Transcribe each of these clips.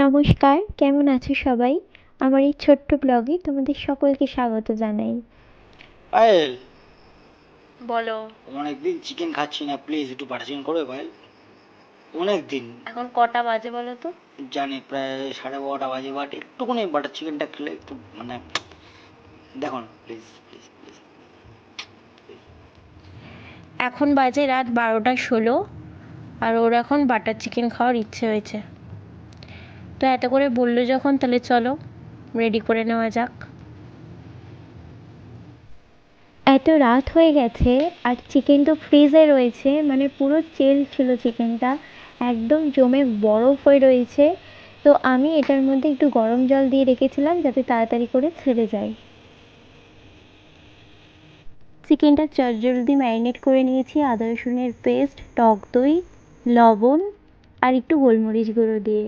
নমস্কার কেমন আছো সবাই? আমার এই ছোট্ট ব্লগে তোমাদের সকলকে স্বাগত জানাই। পায়েল বলো। অনেকদিন চিকেন খাচ্ছি না প্লিজ একটু বাটার চিকেন করবে পায়েল অনেক দিন এখন কটা বাজে বলো তো? জানি প্রায় সাড়ে বারোটা বাজে বাট একটুখানি বাটার চিকেনটা খেলে একটু মানে দেখো না প্লিজ প্লিজ প্লিজ এখন বাজে রাত বারোটা ষোলো আর ওর এখন বাটার চিকেন খাওয়ার ইচ্ছে হয়েছে। তো এত করে বলল যখন, তাহলে চলো রেডি করে নেওয়া যাক। এত রাত হয়ে গেছে, আর চিকেন তো ফ্রিজে রয়েছে মানে পুরো চেল ছিল চিকেনটা একদম জমে বরফ হয়ে রয়েছে। তো আমি এটার মধ্যে একটু গরম জল দিয়ে রেখেছিলাম, যাতে তাড়াতাড়ি করে ছেড়ে যায়। চিকেনটা চটজলদি ম্যারিনেট করে নিয়েছি, আদা রসুনের পেস্ট টক দই, লবণ, আর একটু গোলমরিচ গুঁড়ো দিয়ে।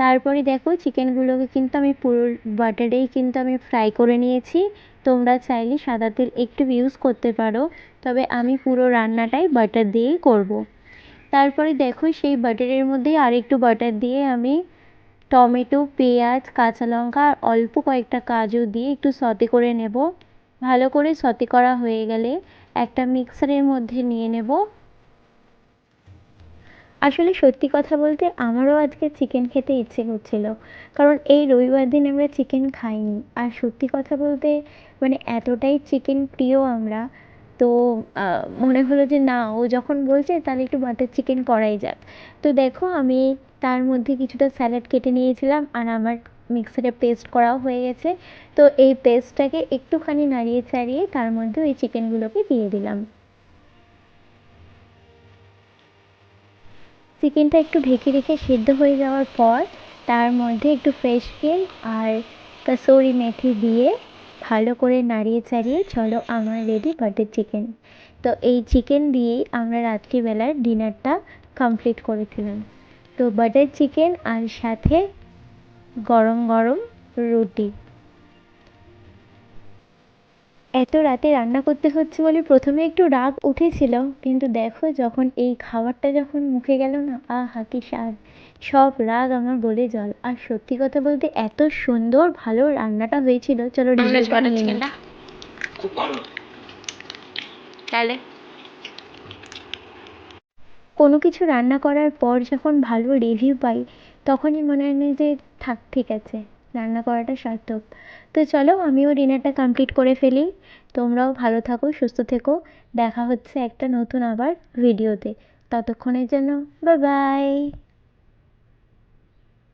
তারপরে দেখো চিকেনগুলোকে কিন্তু আমি পুরো, বাটারেই কিন্তু আমি ফ্রাই করে নিয়েছি। তোমরা চাইলে সাদা তেল একটু ইউজ করতে পারো, তবে আমি পুরো রান্নাটাই বাটার দিয়েই করব। তারপরে দেখো সেই বাটারের মধ্যেই আরেকটু বাটার দিয়ে আমি টমেটো, পেঁয়াজ, কাঁচা লঙ্কা আর অল্প কয়েকটা কাজু দিয়ে একটু সতে করে নেব। ভালো করে সতে করা হয়ে গেলে একটা মিক্সারের মধ্যে নিয়ে নেব। আসলে সত্যি কথা বলতে আমারও আজকে চিকেন খেতে ইচ্ছে করছিল। কারণ এই রবিবার দিন আমরা চিকেন খাইনি। আর সত্যি কথা বলতে মানে এতটাই চিকেন প্রিয় আমরা, তো মনে হলো যে না, ও যখন বলছে তাহলে একটু বাটার চিকেন করাই যাক। তো দেখো, আমি তার মধ্যে কিছুটা স্যালাড কেটে নিয়েছিলাম আর আমার মিক্সারে পেস্ট করাও হয়ে গেছে। তো এই পেস্টটাকে একটুখানি নাড়িয়ে চাড়িয়ে তার মধ্যে ওই চিকেনগুলোকে দিয়ে দিলাম। চিকেনটা একটু ঢেকে রেখে সিদ্ধ হয়ে যাওয়ার পর তার মধ্যে একটু ফ্রেশ ক্রিম আর কাসুরি মেথি দিয়ে ভালো করে নাড়িয়ে চাড়িয়ে, চলো আমার রেডি বাটার চিকেন তো এই চিকেন দিয়েই আমরা রাত্রিবেলার ডিনারটা কমপ্লিট করেছিলাম। তো বাটার চিকেন আর সাথে গরম গরম রুটি। এত রাতে রান্না করতে হচ্ছে বলে প্রথমে একটু রাগ উঠেছিল কিন্তু দেখো যখন এই খাবারটা যখন মুখে গেল না আহা কি স্বাদ। সব রাগ আমার বলে জল। আর সত্যি কথা বলতে এত সুন্দর ভালো রান্নাটা হয়েছিল চলো তাহলে? কোনো কিছু রান্না করার পর যখন ভালো রিভিউ পাই তখনই মনে হয় যে থাক ঠিক আছে। রান্না করাটা সার্থক। তো চলো আমিও ডিনারটা কমপ্লিট করে ফেলি। তোমরাও ভালো থাকো, সুস্থ থেকো। দেখা হচ্ছে একটা নতুন আবার ভিডিওতে ততক্ষণের জন্য বাই বাই